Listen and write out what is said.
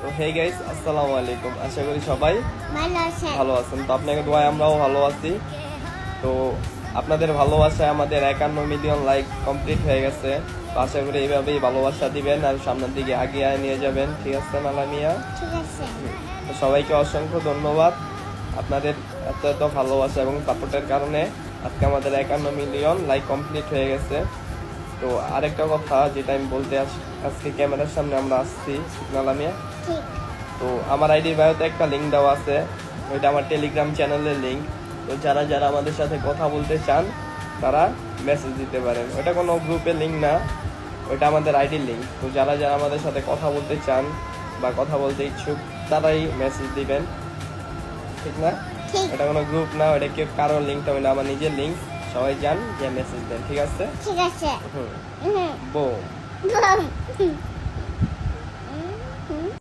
তো hey guys আসসালামু আলাইকুম। আশা করি সবাই ভালো আছেন। তো আপনাকে দোয়ায় আমরাও ভালো আছি। তো আপনাদের ভালোবাসায় আমাদের একান্ন মিলিয়ন লাইক কমপ্লিট হয়ে গেছে। তো আশা করি এইভাবেই ভালোবাসা দিবেন আর সামনের দিকে আগিয়ে নিয়ে যাবেন। ঠিক আছে মালামিয়া সবাইকে অসংখ্য ধন্যবাদ আপনাদের এত এত ভালোবাসা এবং সাপোর্টের কারণে। আজকে আমাদের একান্ন মিলিয়ন লাইক কমপ্লিট হয়ে গেছে। তো আরেকটা কথা যেটা আমি বলতে আস- আজকে ক্যামেরার সামনে আমরা আসছি নালামিয়া তো আমার আইডির বায়োতে একটা লিঙ্ক দেওয়া আছে ওইটা আমার টেলিগ্রাম চ্যানেলের লিঙ্ক তো যারা যারা আমাদের সাথে কথা বলতে চান তারা মেসেজ দিতে পারেন। ওটা কোনো গ্রুপের লিঙ্ক না ওইটা আমাদের আইডির লিঙ্ক তো যারা যারা আমাদের সাথে কথা বলতে চান বা কথা বলতে ইচ্ছুক তারাই মেসেজ দিবেন। ঠিক না? এটা কোনো গ্রুপ না ওটা কেউ কারোর লিঙ্কটা না আমার নিজের লিঙ্ক সবাই যান যে মেসেজ দেন ঠিক আছে? ঠিক আছে। হুম। বো।